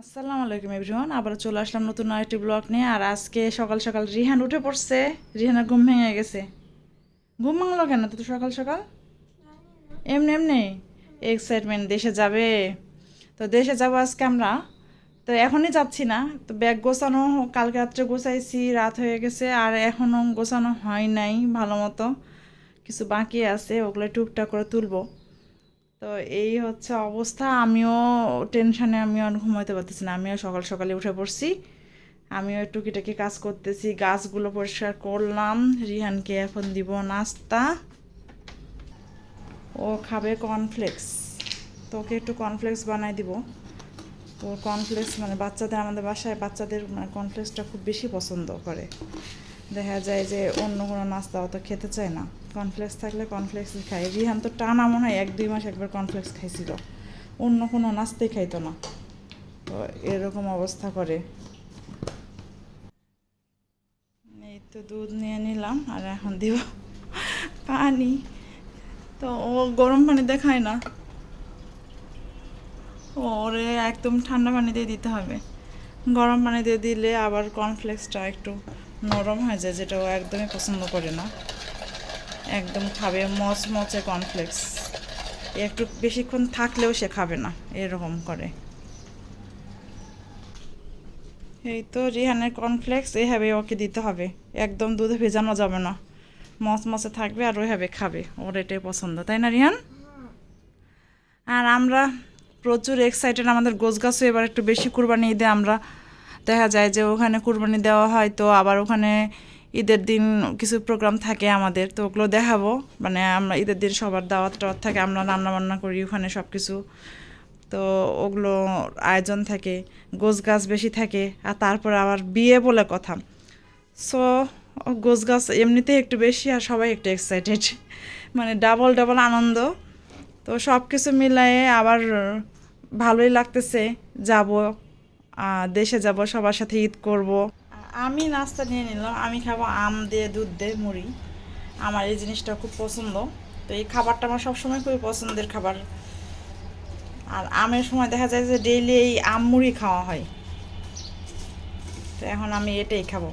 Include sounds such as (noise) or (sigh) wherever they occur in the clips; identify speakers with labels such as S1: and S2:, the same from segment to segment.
S1: আসসালামু আলাইকুম এভরিওয়ান আবার চলে আসলাম নতুন আরেকটি ব্লগ নিয়ে, আর আজকে সকাল সকাল রিহান উঠে পড়ছে। রিহানের ঘুম ভেঙে গেছে। ঘুম ভাঙলো কেন? তো সকাল সকাল? এমনি এমনি। এক্সাইটমেন্ট দেশে যাবে। তো দেশে যাব আজকে আমরা। তো এখনই যাচ্ছি না। তো ব্যাগ গোছানো, কালকে রাত্রে গোছাইছি, রাত হয়ে গেছে, আর এখনও গোছানো হয় নাই ভালো মতো। কিছু বাকি আছে, ওগুলো টুকটাক করে তুলবো। তো এই হচ্ছে অবস্থা। আমিও টেনশানে আমিও আর ঘুমাইতে পারতেছি না। আমিও সকাল সকালে উঠে পড়ছি। আমিও টুকিটাকি কাজ করতেছি। গাছগুলো পরিষ্কার করলাম। রিহানকে এখন দিব নাস্তা। ও খাবে কর্নফ্লেক্স তো ওকে একটু কর্নফ্লেক্স বানাই দিব। তো কর্নফ্লেক্স মানে বাচ্চাদের, আমাদের বাসায় বাচ্চাদের মানে কর্নফ্লেক্সটা খুব বেশি পছন্দ করে। দেখা যায় যে অন্য কোনো নাস্তা অত খেতে চায় না। কর্নফ্লেক্স থাকলে কর্নফ্লেক্স খায়। রিহান তো টানা মনে হয় এক দুই মাস একবার কর্নফ্লেক্স খাইছিল। অন্য কোনো নাস্তাই খাইতো না। তো এরকম অবস্থা করে। এই তো দুধ নিয়ে নিলাম আর এখন দিব পানি। তো ও গরম পানি দেখায় না। ওরে একদম ঠান্ডা পানি দিয়ে দিতে হবে। গরম পানি দিয়ে দিলে আবার কর্নফ্লেক্সটা একটু নরম হয়ে যায়, যেটা ও একদমই পছন্দ করে না। একদম খাবে মচমচে কর্নফ্লেক্স একটু বেশিক্ষণ থাকলেও সে খাবে না, এরকম করে। এই তো রিহানের কর্নফ্লেক্স এইভাবে ওকে দিতে হবে। একদম দুধে ভেজানো যাবে না। মচমচে থাকবে আর ওইভাবে খাবে। ওর এটাই পছন্দ, তাই না রিহান? আর আমরা প্রচুর এক্সাইটেড আমাদের গোছ গাছও এবার একটু বেশি কুরবানি ঈদে আমরা দেখা যায় যে ওখানে কুরবানি দেওয়া হয়, তো আবার ওখানে ঈদের দিন কিছু প্রোগ্রাম থাকে আমাদের, তো ওগুলো দেখাবো। মানে আমরা ঈদের দিন সবার দাওয়াত টাওয়াত থাকে, আমরা রান্না বান্না করি ওখানে সব কিছু তো ওগুলো আয়োজন থাকে গোছ গাছ বেশি থাকে, আর তারপরে আবার বিয়ে বলে কথা। সো গোছ গাছ এমনিতেই একটু বেশি আর সবাই একটু এক্সাইটেড মানে ডাবল ডাবল আনন্দ। তো সব কিছু মিলায়ে আবার ভালোই লাগতেছে, যাব। দেশে যাব, সবার সাথে ঈদ করব। আমি নাস্তা নিয়ে নিলাম, আমি খাব আম দিয়ে, দুধ দিয়ে মুড়ি। আমার এই জিনিসটা খুব পছন্দ। তো এই খাবারটা আমার সবসময় খুবই পছন্দের খাবার। আর আমের সময় দেখা যায় যে ডেইলি এই আম মুড়ি খাওয়া হয়। তো এখন আমি এটাই খাব।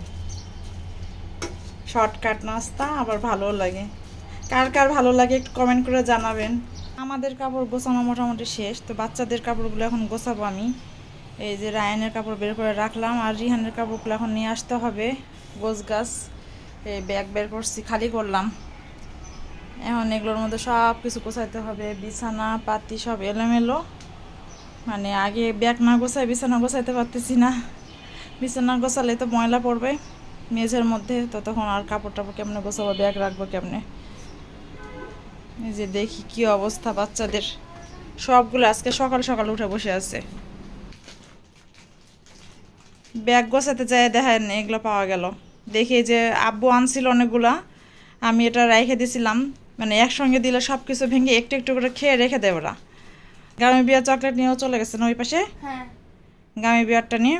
S1: শর্টকাট নাস্তা, আবার ভালোও লাগে। কার কার ভালো লাগে একটু কমেন্ট করে জানাবেন। আমাদের কাপড় গোছানো মোটামুটি শেষ, তো বাচ্চাদের কাপড়গুলো এখন গোছাবো আমি। এই যে রায়নের কাপড় বের করে রাখলাম আর রিহানের কাপড়গুলো এখন নিয়ে আসতে হবে গোছ গাছ। এই ব্যাগ বের করছি, খালি করলাম। এখন এগুলোর মধ্যে সব কিছু গোছাইতে হবে, বিছানা, পাতি সব এলোমেলো। মানে আগে ব্যাগ না গোছাই বিছানা গোছাইতে পারতেছি না। বিছানা গোছালে তো ময়লা পড়বে মেঝের মধ্যে, তো তখন আর কাপড় টাপড় কেমনে গোছাবো, ব্যাগ রাখব কেমনে? এই যে দেখি কি অবস্থা বাচ্চাদের। সবগুলো আজকে সকাল সকাল উঠে বসে আছে। ব্যাগ গোছাতে যায় দেখেন এগুলো পাওয়া গেল। দেখি যে আব্বু আনছিল অনেকগুলা আমি এটা রেখে দিছিলাম। মানে একসঙ্গে দিলে সব কিছু ভেঙে একটু একটু করে খেয়ে রেখে দেয় ওরা। গামি বিয়ার চকলেট নিয়েও চলে গেছে না ওই পাশে?
S2: হ্যাঁ।
S1: গামি বিয়ারটা নিয়ে।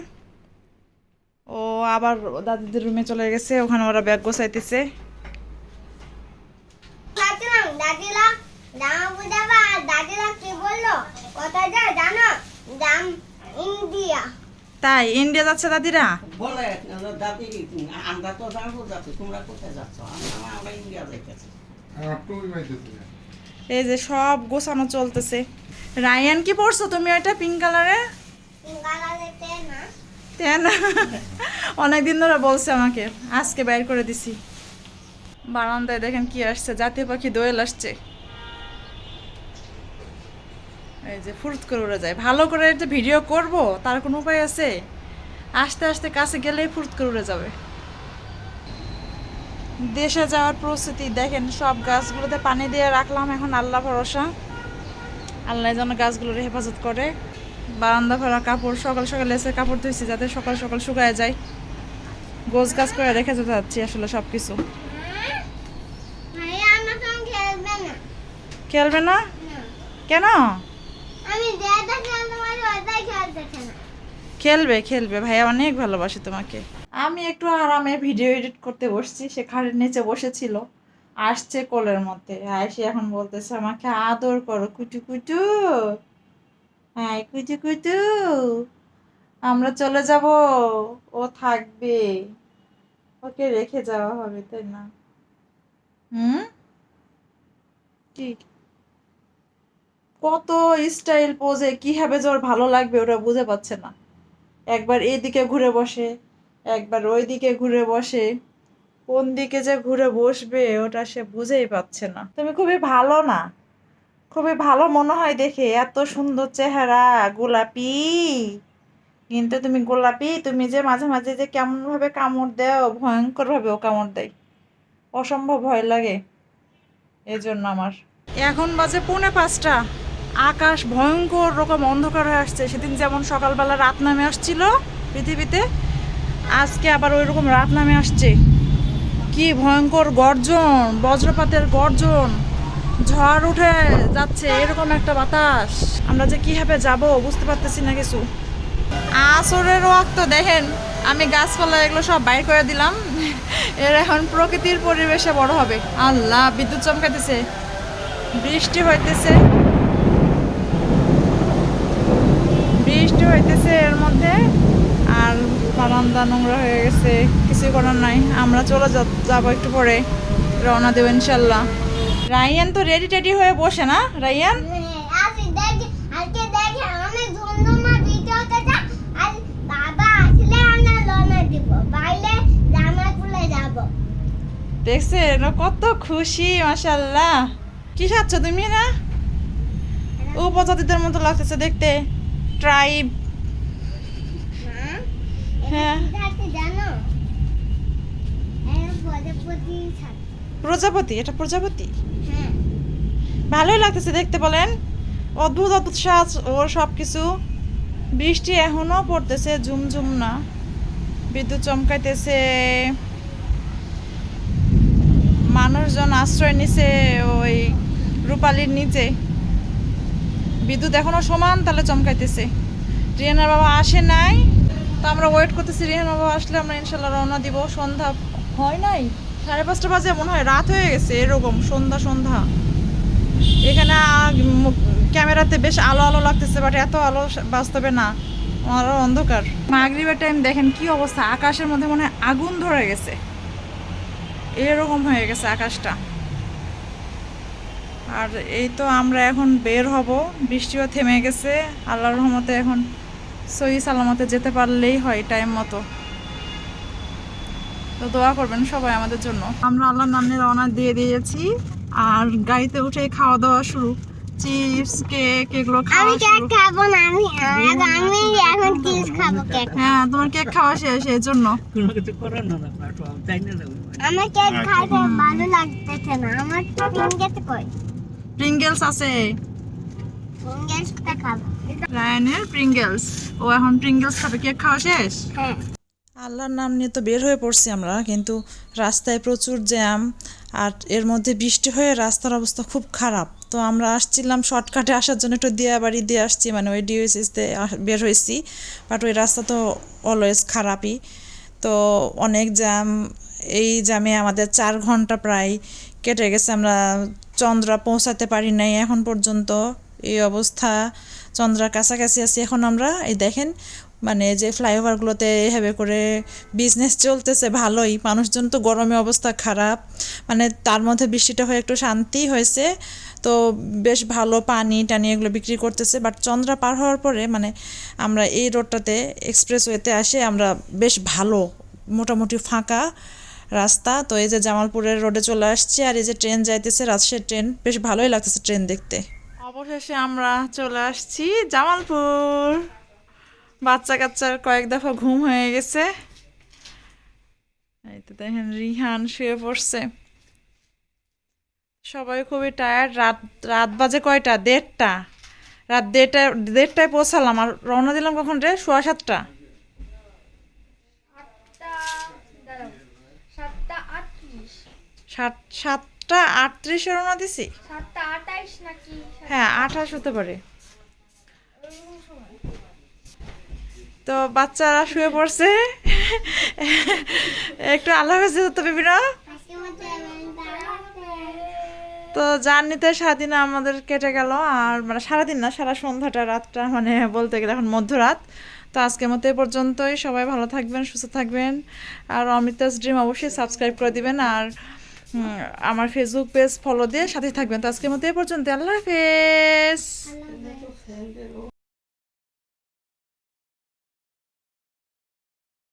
S1: ও আবার দাদিদের রুমে চলে গেছে ওখানে ওরা ব্যাগ গোছাইতেছে।
S2: দাদিরা জামা বুঝাবা? আর দাদিরা কি বলল? কোথায় যায় জানো? ইন্ডিয়া।
S1: তাই ইন্ডিয়া যাচ্ছে দাদিরা?
S3: বলে দাদি আমরা তো জানব যাচ্ছি তোমরা কোথায় যাচ্ছ? আমরা আমরা ইন্ডিয়া যাইতেছি।
S4: পাইতেছি
S1: এই যে সব গোছানো চলতেছে। রায়ান কি পড়ছো তুমি ওইটা পিঙ্ক তেন (laughs) অনেকদিন ধরে বলছে আমাকে। আজকে বাইর করে দিছি। বারান্দায় দেখেন কি আসছে জাতীয় পাখি দোয়েল আসছে। এই যে ফুরত করে উড়ে যায়। ভালো করে একটা ভিডিও করব তার কোনো উপায় আছে? আস্তে আস্তে কাছে গেলেই ফুরত করে উড়ে যাবে। দেশে যাওয়ার প্রস্তুতি দেখেন সব গাছগুলোতে পানি দিয়ে রাখলাম এখন আল্লাহ ভরসা। আল্লাহ যেন গাছগুলোর হেফাজত করে। বারান্দা ভরা কাপড় সকাল সকালে এসে কাপড় ধুইছি যাতে সকাল সকাল শুকায় যায়। গোছ গাছ করে রেখে যেতে যাচ্ছি আসলে সব কিছু
S2: খেলবে না।
S1: কেন? খেলবে খেলবে। ভাইয়া অনেক ভালোবাসে তোমাকে। আমি একটু আরামে ভিডিও এডিট করতে বসছি সে খাটের নিচে বসেছিল। আসছে কোলের মধ্যে। আর সে এখন বলতেছে আমাকে আদর করো কুটু কুটু হ্যাঁ কুটু কুটু আমরা চলে যাব। ও থাকবে। ওকে রেখে যাওয়া হবে তাই না? হুম? ঠিক কত স্টাইল পোজে কীভাবে যে ওর ভালো লাগবে ওরা বুঝে পাচ্ছে না। একবার এইদিকে ঘুরে বসে, একবার ওই দিকে ঘুরে বসে, কোন দিকে যে ঘুরে বসবে ওটা সে বুঝেই পাচ্ছে না। তুমি খুবই ভালো না। খুবই ভালো মনে হয় দেখে, এত সুন্দর চেহারা, গোলাপি। কিন্তু তুমি গোলাপি, তুমি যে মাঝে মাঝে যে কেমনভাবে কামড় দেও ভয়ঙ্কর ভাবে ও কামড় দেয়। অসম্ভব ভয় লাগে। এই জন্য আমার। এখন বাজে পৌনে পাঁচটা। আকাশ ভয়ঙ্কর রকম অন্ধকার হয়ে আসছে। সেদিন যেমন সকালবেলা রাত নামে আসছিল পৃথিবীতে, আজকে আবার ওই রকম রাত নামে আসছে। কি ভয়ঙ্কর গর্জন, বজ্রপাতের গর্জন, ঝড় উঠে যাচ্ছে, এরকম একটা বাতাস। আমরা যে কীভাবে যাব বুঝতে পারতেছি না কিছু। আসরের ওয়াক্ত, দেখেন, আমি গাছপালা এগুলো সব বাইর করে দিলাম। এর এখন প্রকৃতির পরিবেশে বড় হবে। আল্লাহ, বিদ্যুৎ চমকাইতেছে। বৃষ্টি হইতেছে বৃষ্টি হইতেছে এর মধ্যে। আর বারান্দা নোংরা হয়ে গেছে কিছু করার নাই। আমরা চলে যাব একটু পরে রওনা দেবো ইনশাল্লাহ। রাইয়ান তো রেডি টেডি হয়ে বসে না?
S2: যাব।
S1: দেখছেন কত খুশি মাশাল্লাহ। কি খাচ্ছ তুমি না উপজাতিদের মতো লাগতেছে দেখতে। ট্রাইব হ্যাঁ।
S2: যাতে প্রজাপতি
S1: এটা প্রজাপতি?
S2: হ্যাঁ।
S1: ভালোই লাগতেছে দেখতে বলেন। অদ্ভুত অদ্ভুত সাজ ওর সব কিছু বৃষ্টি এখনও পড়তেছে ঝুমঝুম না। বিদ্যুৎ চমকাইতেছে। মানুষজন আশ্রয় নিছে ওই রূপালির নিচে। বিদ্যুৎ এখনও সমান তালে চমকাইতেছে। রিয়ানার বাবা আসে নাই। তো আমরা ওয়েট করতেছি রিহানার বাবা আসলে আমরা ইনশাল্লাহ রওনা দিব। সন্ধ্যা হয় নাই? সাড়ে পাঁচটা বাজে মনে হয়, রাত হয়ে গেছে, এরকম, সন্ধ্যা সন্ধ্যা। এখানে ক্যামেরাতে বেশ আলো আলো লাগতেছে বাট এত আলো বাস্তবে না। আরও অন্ধকার। মাগরিবের টাইম দেখেন কি অবস্থা, আকাশের মধ্যে মনে হয় আগুন ধরে গেছে। এরকম হয়ে গেছে আকাশটা। আর এই তো আমরা এখন বের হব, বৃষ্টিও থেমে গেছে, আল্লাহর রহমতে এখন সহি সালামতে যেতে পারলেই হয় টাইম মতো। তো দোয়া করবেন সবাই আমাদের জন্য। আমরা আল্লাহর নামে রওনা দিয়ে দিয়েছি আর গাড়িতে উঠে খাওয়া দাওয়া শুরু। চিপস কেক এগুলো
S2: আমি
S1: খাওয়া শুরু।
S2: খাব না আমি আমি এখন চিজ খাব। কেক
S1: হ্যাঁ তোমার কেক খাওয়া শেষ এই জন্য।
S2: আমার কেক খাইতে ভালো লাগতেছে না আমার কই?
S1: প্রিঙ্গেলস আছে।
S2: খাব।
S1: রায়ানের প্রিঙ্গেলস ও এখন প্রিঙ্গেলস খাবে। কেক খাওয়া শেষ?
S2: হ্যাঁ।
S1: আল্লাহর নাম নিয়ে তো বের হয়ে পড়ছি আমরা কিন্তু রাস্তায় প্রচুর জ্যাম আর এর মধ্যে বৃষ্টি হয়ে রাস্তার অবস্থা খুব খারাপ। তো আমরা আসছিলাম শর্টকাটে আসার জন্য একটু দিয়া বাড়ি দিয়ে আসছি মানে ওই ডিওএসএসতে বের হয়েছি। বাট ওই রাস্তা তো অলওয়েজ খারাপই। তো অনেক জ্যাম এই জ্যামে আমাদের চার ঘণ্টা প্রায় কেটে গেছে। আমরা চন্দ্রা পৌঁছাতে পারি নাই এখন পর্যন্ত। এই অবস্থা। চন্দ্রার কাছাকাছি আছি। এখন আমরা এই দেখেন মানে যে ফ্লাইওভারগুলোতে এভাবে করে বিজনেস চলতেছে, ভালোই। মানুষজন তো গরমে অবস্থা খারাপ। মানে তার মধ্যে বৃষ্টিটা হয়ে একটু শান্তি হয়েছে। তো বেশ ভালো পানি টানি এগুলো বিক্রি করতেছে। বাট চন্দ্রা পার হওয়ার পরে মানে আমরা এই রোডটাতে এক্সপ্রেসওয়েতে আসে আমরা বেশ ভালো, মোটামুটি ফাঁকা রাস্তা। তো এই যে জামালপুরের রোডে চলে আসছে আর এই যে ট্রেন যাইতেছে রাজশাহীর ট্রেন বেশ ভালোই লাগতেছে ট্রেন দেখতে। অবশেষে আমরা চলে আসছি জামালপুর। বাচ্চা কাচ্চার কয়েক দফা ঘুম হয়ে গেছে। এই তো দেখেন রিহান শুয়ে পড়ছে। সবাই খুবই টায়ার্ড রাত রাত বাজে কয়টা? দেড়টা। রাত দেড়টা দেড়টায় পৌঁছালাম। আর রওনা দিলাম কখন রে? সোয়া সাতটা।
S5: আটত্রিশ।
S1: সাত সাতটা আটত্রিশে রওনা দিছি? হ্যাঁ আঠাশ হতে পারে। তো বাচ্চারা শুয়ে পড়ছে। একটু আল্লাহ হাফেজ তো বিভিন্ন তো জার্নিতে সারাদিন আমাদের কেটে গেল আর মানে সারাদিন না সারা সন্ধ্যাটা রাতটা মানে বলতে গেলে এখন মধ্যরাত। তো আজকের মতো এ পর্যন্তই। সবাই ভালো থাকবেন সুস্থ থাকবেন। আর অমৃতাস ড্রিম অবশ্যই সাবস্ক্রাইব করে দিবেন। আর আমার ফেসবুক পেজ ফলো দিয়ে সাথে থাকবেন। তো আজকের মতো এ পর্যন্ত। আল্লাহ হাফেজ।